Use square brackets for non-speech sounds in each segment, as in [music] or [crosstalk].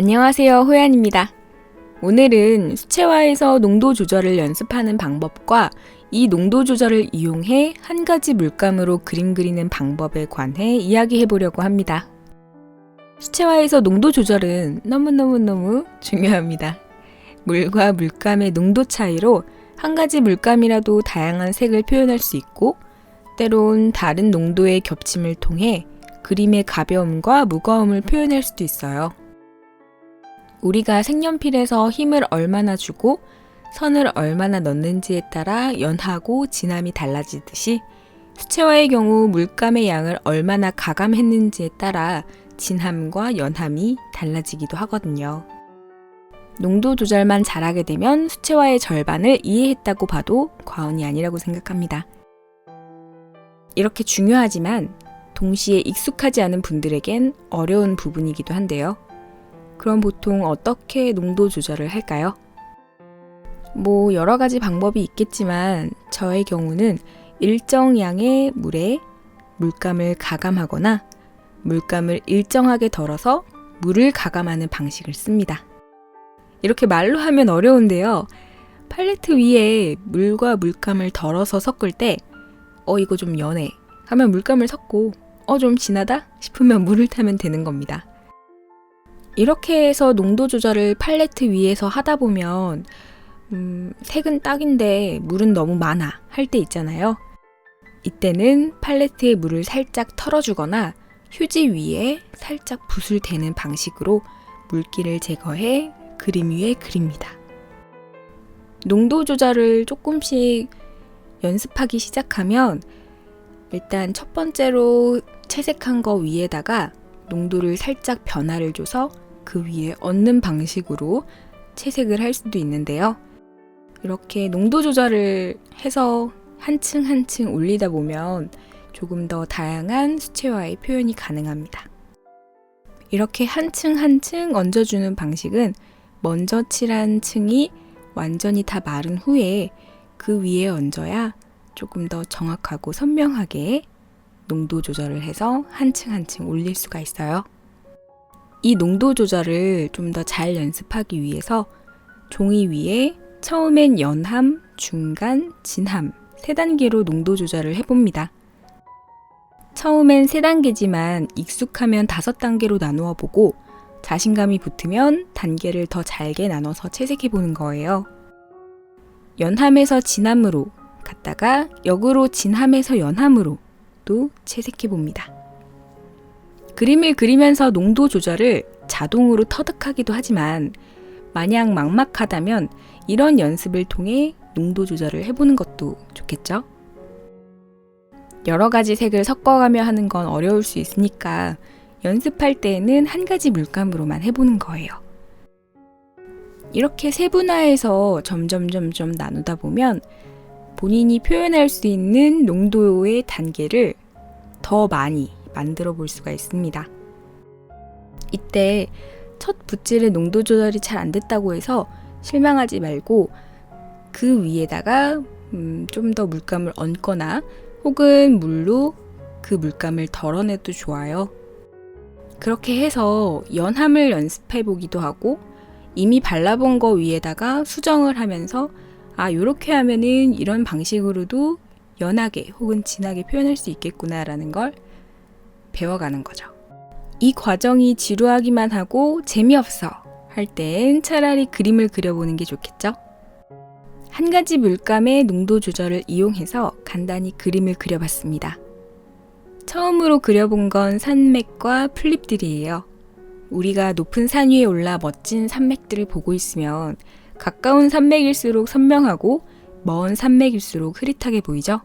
안녕하세요. 호연입니다. 오늘은 수채화에서 농도 조절을 연습하는 방법과 이 농도 조절을 이용해 한 가지 물감으로 그림 그리는 방법에 관해 이야기해 보려고 합니다. 수채화에서 농도 조절은 너무너무너무 중요합니다. 물과 물감의 농도 차이로 한 가지 물감이라도 다양한 색을 표현할 수 있고 때론 다른 농도의 겹침을 통해 그림의 가벼움과 무거움을 표현할 수도 있어요. 우리가 색연필에서 힘을 얼마나 주고 선을 얼마나 넣는지에 따라 연하고 진함이 달라지듯이 수채화의 경우 물감의 양을 얼마나 가감했는지에 따라 진함과 연함이 달라지기도 하거든요. 농도 조절만 잘하게 되면 수채화의 절반을 이해했다고 봐도 과언이 아니라고 생각합니다. 이렇게 중요하지만 동시에 익숙하지 않은 분들에겐 어려운 부분이기도 한데요. 그럼 보통 어떻게 농도 조절을 할까요? 뭐 여러 가지 방법이 있겠지만 저의 경우는 일정 양의 물에 물감을 가감하거나 물감을 일정하게 덜어서 물을 가감하는 방식을 씁니다. 이렇게 말로 하면 어려운데요. 팔레트 위에 물과 물감을 덜어서 섞을 때, 어, 이거 좀 연해. 하면 물감을 섞고, 어, 좀 진하다? 싶으면 물을 타면 되는 겁니다. 이렇게 해서 농도 조절을 팔레트 위에서 하다 보면, 음, 색은 딱인데 물은 너무 많아. 할 때 있잖아요. 이때는 팔레트에 물을 살짝 털어주거나 휴지 위에 살짝 붓을 대는 방식으로 물기를 제거해 그림 위에 그립니다. 농도 조절을 조금씩 연습하기 시작하면 일단 첫 번째로 채색한 거 위에다가 농도를 살짝 변화를 줘서 그 위에 얹는 방식으로 채색을 할 수도 있는데요. 이렇게 농도 조절을 해서 한 층 한 층 올리다 보면 조금 더 다양한 수채화의 표현이 가능합니다. 이렇게 한 층 한 층 얹어주는 방식은 먼저 칠한 층이 완전히 다 마른 후에 그 위에 얹어야 조금 더 정확하고 선명하게 농도 조절을 해서 한 층 한 층 올릴 수가 있어요. 이 농도 조절을 좀 더 잘 연습하기 위해서 종이 위에 처음엔 연함, 중간, 진함 세 단계로 농도 조절을 해봅니다. 처음엔 세 단계지만 익숙하면 다섯 단계로 나누어 보고 자신감이 붙으면 단계를 더 잘게 나눠서 채색해 보는 거예요. 연함에서 진함으로 갔다가 역으로 진함에서 연함으로 또 채색해 봅니다. 그림을 그리면서 농도 조절을 자동으로 터득하기도 하지만 마냥 막막하다면 이런 연습을 통해 농도 조절을 해보는 것도 좋겠죠? 여러 가지 색을 섞어가며 하는 건 어려울 수 있으니까 연습할 때에는 한 가지 물감으로만 해보는 거예요. 이렇게 세분화해서 점점 점점 나누다 보면 본인이 표현할 수 있는 농도의 단계를 더 많이 만들어 볼 수가 있습니다. 이때 첫 붓질의 농도 조절이 잘 안 됐다고 해서 실망하지 말고 그 위에다가 음, 좀 더 물감을 얹거나 혹은 물로 그 물감을 덜어내도 좋아요. 그렇게 해서 연함을 연습해 보기도 하고 이미 발라본 거 위에다가 수정을 하면서 아, 요렇게 하면은 이런 방식으로도 연하게 혹은 진하게 표현할 수 있겠구나라는 걸 배워가는 거죠. 이 과정이 지루하기만 하고 재미없어 할 땐 차라리 그림을 그려보는 게 좋겠죠? 한 가지 물감의 농도 조절을 이용해서 간단히 그림을 그려봤습니다. 처음으로 그려본 건 산맥과 풀잎들이에요. 우리가 높은 산 위에 올라 멋진 산맥들을 보고 있으면 가까운 산맥일수록 선명하고 먼 산맥일수록 흐릿하게 보이죠?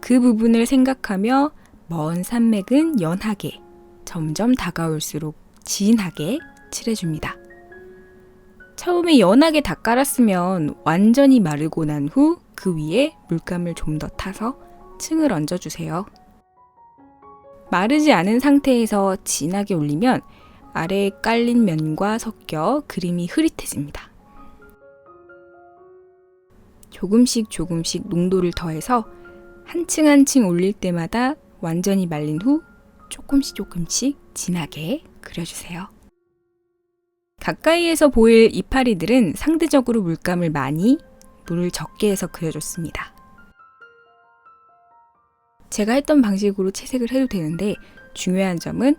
그 부분을 생각하며 먼 산맥은 연하게, 점점 다가올수록 진하게 칠해줍니다. 처음에 연하게 다 깔았으면 완전히 마르고 난 후 그 위에 물감을 좀 더 타서 층을 얹어주세요. 마르지 않은 상태에서 진하게 올리면 아래에 깔린 면과 섞여 그림이 흐릿해집니다. 조금씩 조금씩 농도를 더해서 한 층 한 층 올릴 때마다 완전히 말린 후 조금씩 조금씩 진하게 그려주세요. 가까이에서 보일 이파리들은 상대적으로 물감을 많이, 물을 적게 해서 그려줬습니다. 제가 했던 방식으로 채색을 해도 되는데 중요한 점은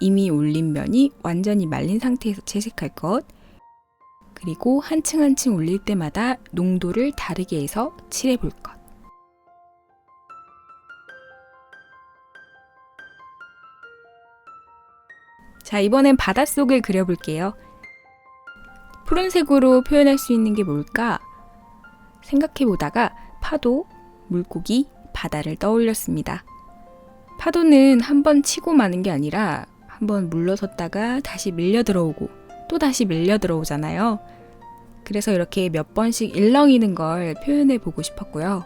이미 올린 면이 완전히 말린 상태에서 채색할 것, 그리고 한층 한층 올릴 때마다 농도를 다르게 해서 칠해 볼 것. 자, 이번엔 바닷속을 그려볼게요. 푸른색으로 표현할 수 있는 게 뭘까? 생각해 보다가 파도, 물고기, 바다를 떠올렸습니다. 파도는 한 번 치고 마는 게 아니라 한 번 물러섰다가 다시 밀려 들어오고 또 다시 밀려 들어오잖아요. 그래서 이렇게 몇 번씩 일렁이는 걸 표현해 보고 싶었고요.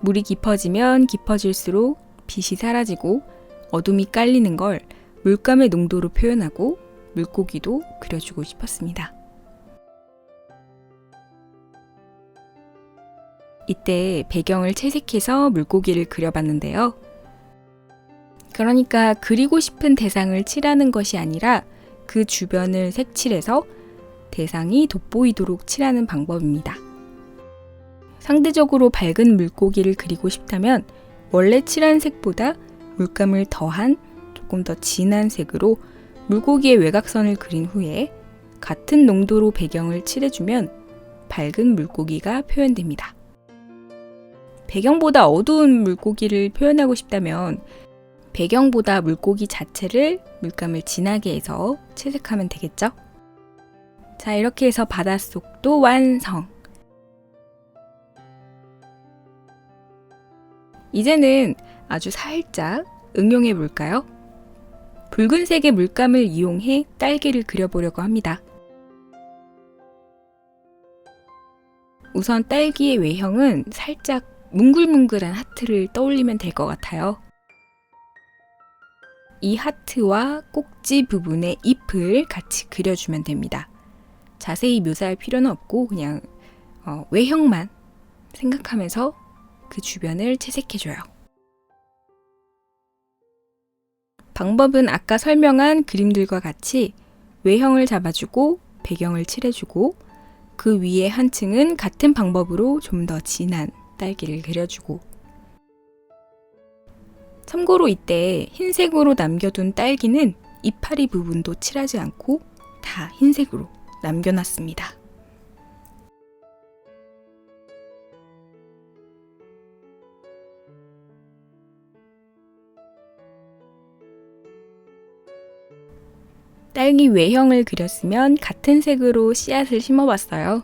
물이 깊어지면 깊어질수록 빛이 사라지고 어둠이 깔리는 걸 물감의 농도로 표현하고 물고기도 그려주고 싶었습니다. 이때 배경을 채색해서 물고기를 그려봤는데요. 그러니까 그리고 싶은 대상을 칠하는 것이 아니라 그 주변을 색칠해서 대상이 돋보이도록 칠하는 방법입니다. 상대적으로 밝은 물고기를 그리고 싶다면 원래 칠한 색보다 물감을 더한 조금 더 진한 색으로 물고기의 외곽선을 그린 후에 같은 농도로 배경을 칠해주면 밝은 물고기가 표현됩니다. 배경보다 어두운 물고기를 표현하고 싶다면 배경보다 물고기 자체를 물감을 진하게 해서 채색하면 되겠죠? 자, 이렇게 해서 바닷속도 완성! 이제는 아주 살짝 응용해 볼까요? 붉은색의 물감을 이용해 딸기를 그려보려고 합니다. 우선 딸기의 외형은 살짝 뭉글뭉글한 하트를 떠올리면 될 것 같아요. 이 하트와 꼭지 부분의 잎을 같이 그려주면 됩니다. 자세히 묘사할 필요는 없고 그냥 어, 외형만 생각하면서 그 주변을 채색해줘요. 방법은 아까 설명한 그림들과 같이 외형을 잡아주고 배경을 칠해주고 그 위에 한 층은 같은 방법으로 좀 더 진한 딸기를 그려주고 참고로 이때 흰색으로 남겨둔 딸기는 이파리 부분도 칠하지 않고 다 흰색으로 남겨놨습니다. 딸기 외형을 그렸으면 같은 색으로 씨앗을 심어봤어요.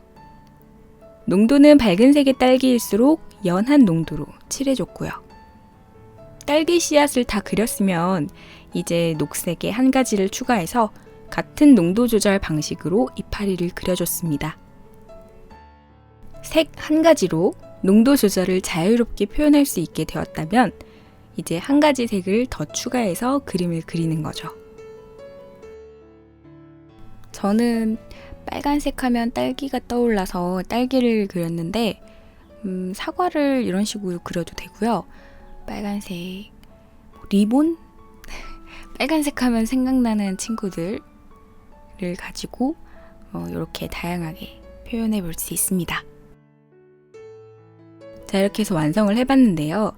농도는 밝은 색의 딸기일수록 연한 농도로 칠해줬고요. 딸기 씨앗을 다 그렸으면 이제 녹색의 한 가지를 추가해서 같은 농도 조절 방식으로 이파리를 그려줬습니다. 색 한 가지로 농도 조절을 자유롭게 표현할 수 있게 되었다면 이제 한 가지 색을 더 추가해서 그림을 그리는 거죠. 저는 빨간색 하면 딸기가 떠올라서 딸기를 그렸는데 음, 사과를 이런 식으로 그려도 되고요. 빨간색 리본? [laughs] 빨간색 하면 생각나는 친구들을 가지고 어, 이렇게 다양하게 표현해 볼 수 있습니다. 자, 이렇게 해서 완성을 해봤는데요.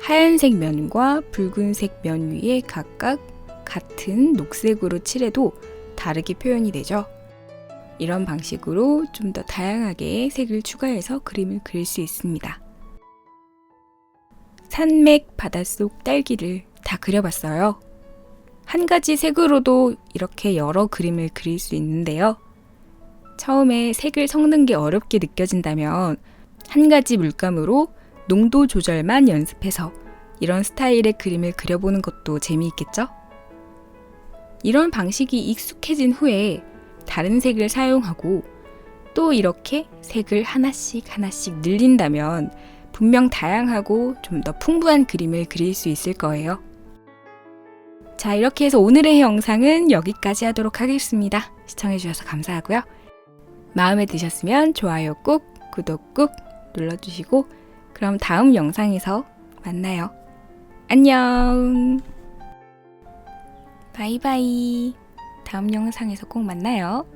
하얀색 면과 붉은색 면 위에 각각 같은 녹색으로 칠해도 다르게 표현이 되죠. 이런 방식으로 좀 더 다양하게 색을 추가해서 그림을 그릴 수 있습니다. 산맥 바닷속 딸기를 다 그려봤어요. 한 가지 색으로도 이렇게 여러 그림을 그릴 수 있는데요. 처음에 색을 섞는 게 어렵게 느껴진다면 한 가지 물감으로 농도 조절만 연습해서 이런 스타일의 그림을 그려보는 것도 재미있겠죠? 이런 방식이 익숙해진 후에 다른 색을 사용하고 또 이렇게 색을 하나씩 하나씩 늘린다면 분명 다양하고 좀 더 풍부한 그림을 그릴 수 있을 거예요. 자, 이렇게 해서 오늘의 영상은 여기까지 하도록 하겠습니다. 시청해주셔서 감사하고요. 마음에 드셨으면 좋아요 꾹, 구독 꾹 눌러주시고, 그럼 다음 영상에서 만나요. 안녕! 바이바이. 다음 영상에서 꼭 만나요.